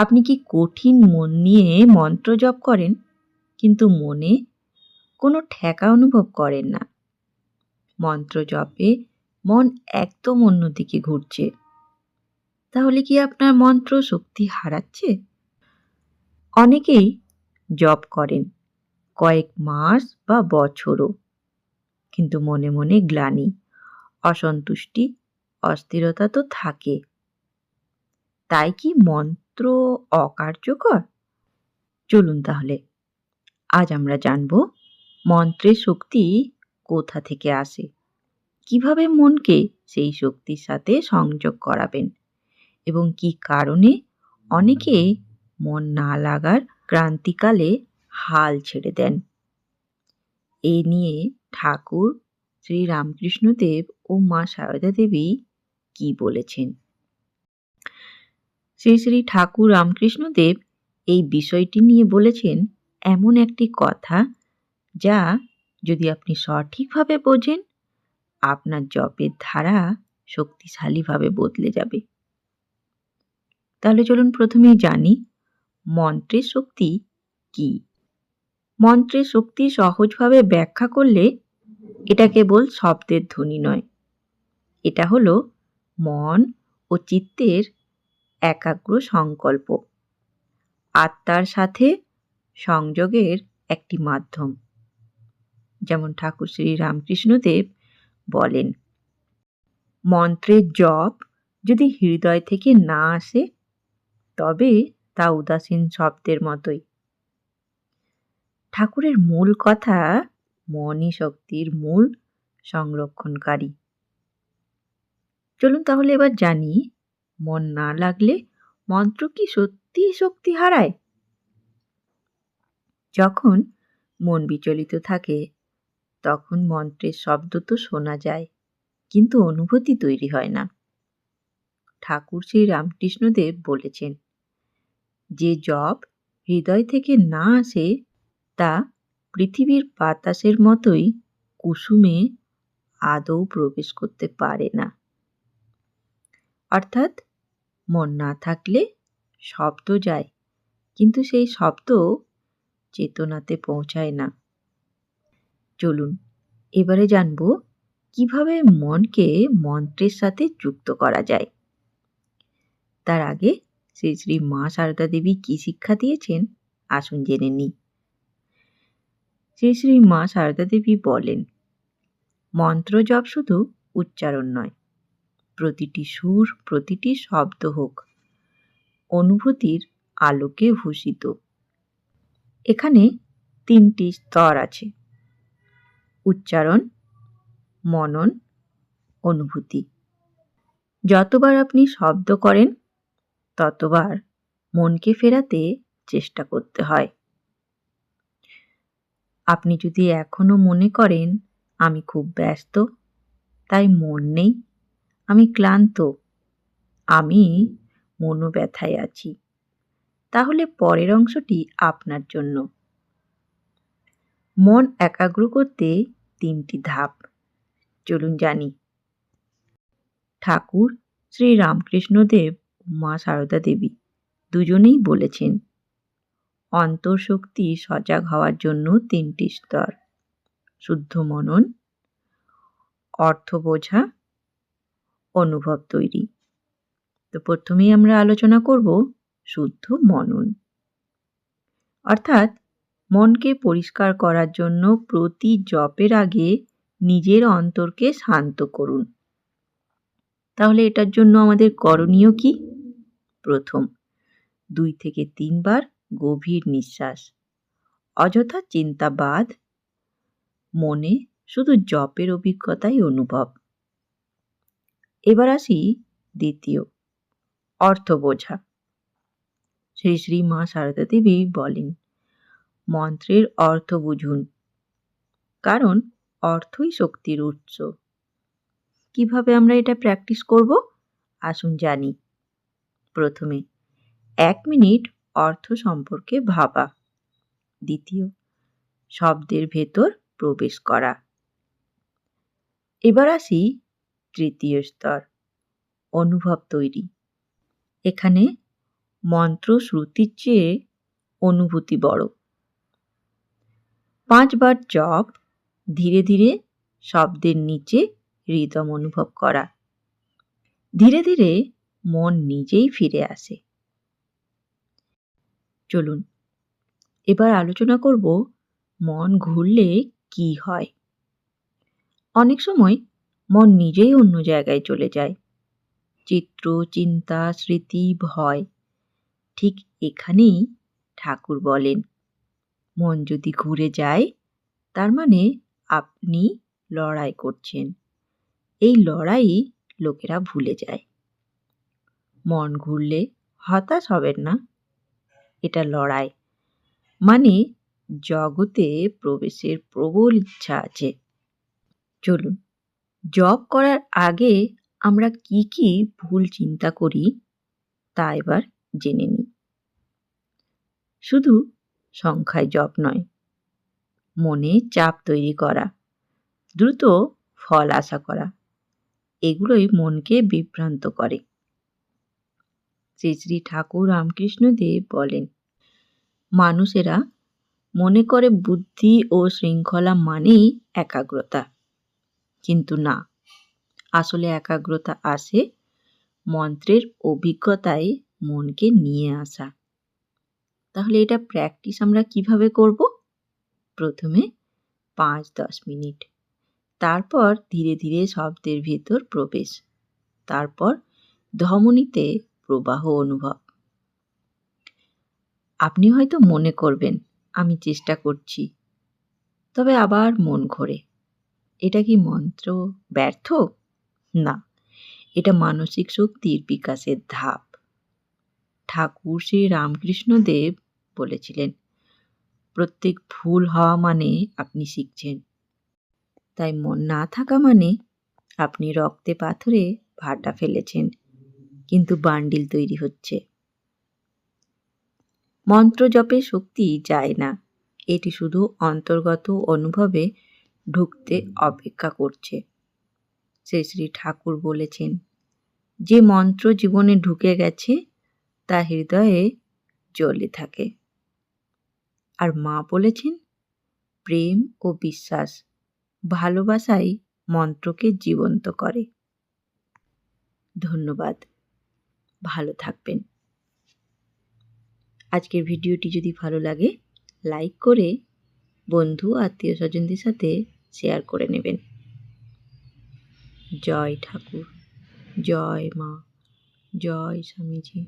আপনি কি কঠিন মন নিয়ে মন্ত্র জপ করেন? কিন্তু মনে কোনো ঠেকা অনুভব করেন না। মন্ত্র জপে মন একদম অন্যদিকে ঘুরছে। তাহলে কি আপনার মন্ত্র শক্তি হারাচ্ছে? অনেকেই জপ করেন কয়েক মাস বা বছরও, কিন্তু মনে মনে গ্লানি, অসন্তুষ্টি, অস্থিরতা তো থাকে। তাই কি মন্ত্র অকার্যকর? চলুন তাহলে। আজ আমরা জানব মন্ত্রের শক্তি কোথা থেকে আসে। কীভাবে মনকে সেই শক্তির সাথে সংযোগ করাবেন? এবং কি কারণে অনেকে মন না লাগার ক্রান্তিকালে হাল ছেড়ে দেন? এ নিয়ে ঠাকুর শ্রী রামকৃষ্ণদেব ও মা সারদা দেবী কি বলেছেন? শ্রী শ্রী ঠাকুর রামকৃষ্ণদেব এই বিষয়টি নিয়ে বলেছেন এমন একটি কথা যা যদি আপনি সঠিকভাবে বোঝেন, আপনার জপের ধারা শক্তিশালীভাবে বদলে যাবে। তাহলে চলুন প্রথমেই জানি, মন্ত্রের শক্তি কি? মন্ত্রের শক্তি সহজভাবে ব্যাখ্যা করলে এটা কেবল শব্দের ধ্বনি নয়। এটা হলো মন ও চিত্তের একাগ্র সংকল্প। আত্মার সাথে সংযোগের একটি মাধ্যম। যেমন ঠাকুর শ্রী রামকৃষ্ণদেব বলেন মন্ত্রের জপ যদি হৃদয় থেকে না আসে, তবে তা উদাসীন শব্দের মতোই। ঠাকুরের মূল কথা মনই শক্তির মূল সংরক্ষণকারী। চলুন তাহলে এবার জানি মন না লাগলে মন্ত্র কি সত্যি শক্তি হারায়? যখন মন বিচলিত থাকে, তখন মন্ত্রের শব্দ তো শোনা যায়, কিন্তু অনুভূতি তৈরি হয় না। ঠাকুর শ্রী রামকৃষ্ণদেব বলেছেন, যে জপ হৃদয় থেকে না আসে, তা পৃথিবীর বাতাসের মতোই কুসুমে আদৌ প্রবেশ করতে পারে না। অর্থাৎ মন না থাকলে শব্দ যায়। কিন্তু সেই শব্দ চেতনাতে পৌঁছায় না। চলুন, এবারে জানব কীভাবে মনকে মন্ত্রের সাথে যুক্ত করা যায়। তার আগে শ্রী শ্রী মা সারদা দেবী কি শিক্ষা দিয়েছেন আসুন জেনে নিই শ্রী শ্রী মা সারদা দেবী বলেন, মন্ত্র জপ শুধু উচ্চারণ নয় প্রতিটি সুর, প্রতিটি শব্দ হোক। অনুভূতির আলোকে ভূষিত। এখানে তিনটি স্তর আছে। উচ্চারণ, মনন, অনুভূতি। যতবার আপনি শব্দ করেন, ততবার মনকে ফেরাতে চেষ্টা করতে হয়। আপনি যদি এখনও মনে করেন, আমি খুব ব্যস্ত, তাই মন নেই। আমি ক্লান্ত। আমি মনোব্যথায় আছি। তাহলে পরের অংশটি আপনার জন্য। মন একাগ্র করতে তিনটি ধাপ। চলুন জানি। ঠাকুর শ্রী রামকৃষ্ণদেব মা সারদা দেবী দুজনেই বলেছেন অন্তর্শক্তি সজাগ হওয়ার জন্য তিনটি স্তর। শুদ্ধ মনন অর্থ বোঝা অনুভব তৈরি। তো প্রথমেই আমরা আলোচনা করব শুদ্ধ মনন। অর্থাৎ মনকে পরিষ্কার করার জন্য প্রতি জপের আগে নিজের অন্তরকে শান্ত করুন। তাহলে এটার জন্য আমাদের করণীয় কি? প্রথম, দুই থেকে তিনবার গভীর নিঃশ্বাস, অযথা চিন্তাবাদ। মনে শুধু জপের অভিজ্ঞতাই অনুভব। এবার আসি দ্বিতীয় অর্থ বোঝা শ্রী শ্রী মা সারদা দেবী বলেন, মন্ত্রের অর্থ বুঝুন, কারণ অর্থই শক্তির উৎস। কীভাবে আমরা এটা প্র্যাকটিস করব? আসুন জানি। প্রথমে, এক মিনিট অর্থ সম্পর্কে ভাবা। দ্বিতীয়, শব্দের ভেতর প্রবেশ করা। এবার আসি তৃতীয় স্তর, অনুভব তৈরি। এখানে মন্ত্র শ্রুতির চেয়ে অনুভূতি বড়। পাঁচবার জপ, ধীরে ধীরে শব্দের নিচে হৃদম অনুভব করা। ধীরে ধীরে মন নিজেই ফিরে আসে। চলুন, এবার আলোচনা করব মন ঘুরলে কি হয়। অনেক সময় মন নিজেই অন্য জায়গায় চলে যায়। চিত্র, চিন্তা, স্মৃতি, ভয়, ঠিক এখানেই ঠাকুর বলেন, মন যদি ঘুরে যায়, তার মানে আপনি লড়াই করছেন। এই লড়াই লোকেরা ভুলে যায়। মন ঘুরলে হতাশ হবেন না। এটা লড়াই। মানে জগতে প্রবেশের প্রবল ইচ্ছা আছে। চলুন জব করার আগে আমরা কি কি ভুল চিন্তা করি তা এবার জেনে নিই। শুধু সংখ্যায় জব নয়, মনে চাপ তৈরি করা, দ্রুত ফল আশা করা, এগুলোই মনকে বিভ্রান্ত করে। শ্রী শ্রী ঠাকুর রামকৃষ্ণদেব বলেন, মানুষেরা মনে করে বুদ্ধি ও শৃঙ্খলা মানেই একাগ্রতা। কিন্তু না। আসলে একাগ্রতা আসে মন্ত্রের অভিজ্ঞতায় মনকে নিয়ে আসা। তাহলে এটা প্র্যাকটিস আমরা কীভাবে করব? প্রথমে পাঁচ দশ মিনিট। তারপর ধীরে ধীরে শব্দের ভেতর প্রবেশ। তারপর ধমনীতে প্রবাহ অনুভব। আপনি হয়তো মনে করবেন, আমি চেষ্টা করছি। তবে আবার মন ঘোরে। এটা কি মন্ত্র? ব্যর্থ? না, এটা মানসিক শক্তির বিকাশের ধাপ। ঠাকুর শ্রী রামকৃষ্ণদেব বলেছিলেন, প্রত্যেক ভুল হওয়া মানে আপনি শিখছেন। তাই মন না থাকা মানে আপনি রক্তে পাথরে ভাটা ফেলেছেন, কিন্তু বান্ডিল তৈরি হচ্ছে। মন্ত্র জপে শক্তি যায় না। এটি শুধু অন্তর্গত অনুভবে ঢুকতে অপেক্ষা করছে। শ্রী শ্রী ঠাকুর বলেছেন, যে মন্ত্র জীবনে ঢুকে গেছে, তা হৃদয়ে জ্বলে থাকে। আর মা বলেছেন, প্রেম ও বিশ্বাস ভালোবাসাই মন্ত্রকে জীবন্ত করে। ধন্যবাদ। ভালো থাকবেন। আজকের ভিডিওটি যদি ভালো লাগে, লাইক করে বন্ধু, আত্মীয় স্বজনদের সাথে শেয়ার করে নেবেন। জয় ঠাকুর জয় মা জয় স্বামীজি।